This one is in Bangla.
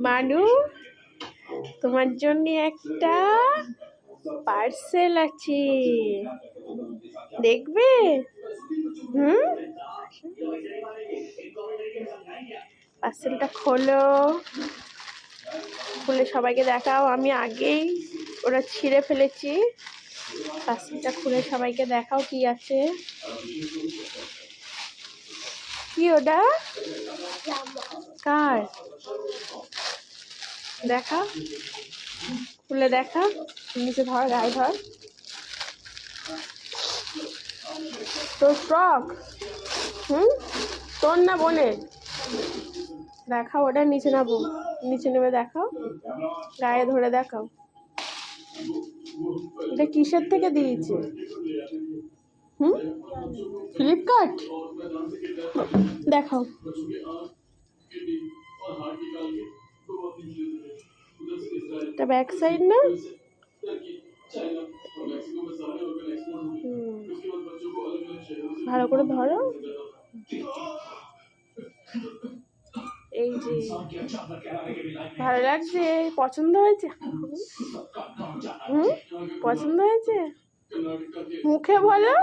মানু, তোমার জন্য একটা পার্সেল আছে। দেখবে? হুম? পার্সেলটা খোলো। খুলে সবাইকে দেখাও। আমি আগেই ওরা ছিঁড়ে ফেলেছি। পার্সেলটা খুলে সবাইকে দেখাও কি আছে। কি ওটা? কার? দেখা। খুলে দেখা। নিচে ধর, গায়ে ধর। তোর ফ্রক হুম? তোর না বোনের? দেখাও ওটা, নিচে নাবো নিচে নেমে দেখাও। গায়ে ধরে দেখাও। এটা কিসের থেকে দিয়েছে? হুম? ফ্লিপকার্ট দেখাও। এটা ব্যাক সাইড না। ভালো করে ধরো। এই যে, ভালো লাগছে? পছন্দ হয়েছে? হুম? পছন্দ হয়েছে? মুখে বলো।